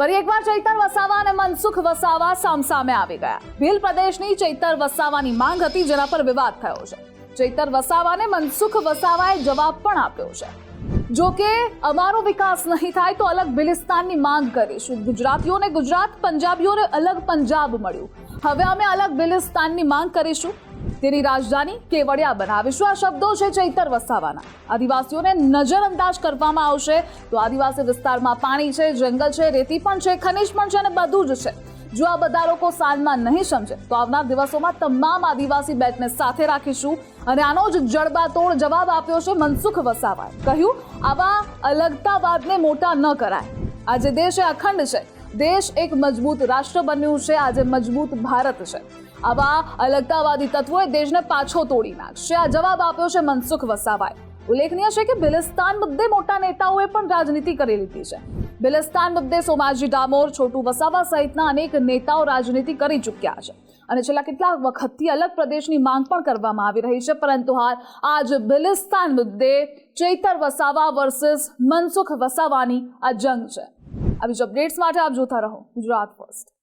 ફરી એકવાર ચૈતર વસાવા અને મનસુખ વસાવા સામસામે આવી ગયા. ભીલ પ્રદેશની ચૈતર વસાવાની માંગ હતી, જેના પર વિવાદ થયો છે. ચૈતર વસાવાને મનસુખ વસાવાએ જવાબ પણ આપ્યો છે. જો કે, અમારો વિકાસ નહીં થાય તો અલગ બિલિસ્તાનની માંગ કરીશું. ગુજરાતીઓને ગુજરાત, પંજાબીઓને અલગ પંજાબ મળ્યું. હવે અમે અલગ બિલિસ્તાનની માંગ કરીશું. તેની રાજધાની કેવડિયા બનાવીશું આ શબ્દો છે ચૈતર વસાવાના? આદિવાસીઓને નજરઅંદાજ કરવામાં આવશે. તો આદિવાસી વિસ્તારમાં પાણી છે, જંગલ છે, રેતી પણ છે, ખનિજ પણ છે અને બધું જ છે. જો આ બધા લોકો સાંજમાં નહીં સમજે, તો આવનાર દિવસોમાં તમામ આદિવાસી બેટને સાથે રાખીશું. અને આનો જ જડબાતોડ જવાબ આપ્યો છે મનસુખ વસાવાએ. કહ્યું, આવા અલગતાવાદને મોટા ન કરાય. આજે દેશ એ અખંડ છે. દેશ એક મજબૂત રાષ્ટ્ર બન્યું છે. આજે મજબૂત ભારત છે. આવા અલગતાવાદી તત્વોએ દેશને પાછો તોડી નાખશે. આ જવાબ આપ્યો છે મનસુખ વસાવાએ. ઉલ્લેખનીય છે કે બિલિસ્તાન મુદ્દે મોટા નેતાઓએ પણ રાજનીતિ કરી લીધી છે. બિલિસ્તાન મુદ્દે સોમાજી ડામોર, છોટુ વસાવા સહિતના અનેક નેતાઓ રાજનીતિ કરી ચૂક્યા છે. અને છેલ્લા કેટલાક વખતથી અલગ પ્રદેશની માંગ પણ કરવામાં આવી રહી છે. પરંતુ હાલ આજ બિલિસ્તાન મુદ્દે ચૈતર વસાવા વર્સિસ મનસુખ વસાવાની આ જંગ છે. આવી જ અપડેટ્સ માટે આપ જોતા રહો ગુજરાત ફર્સ્ટ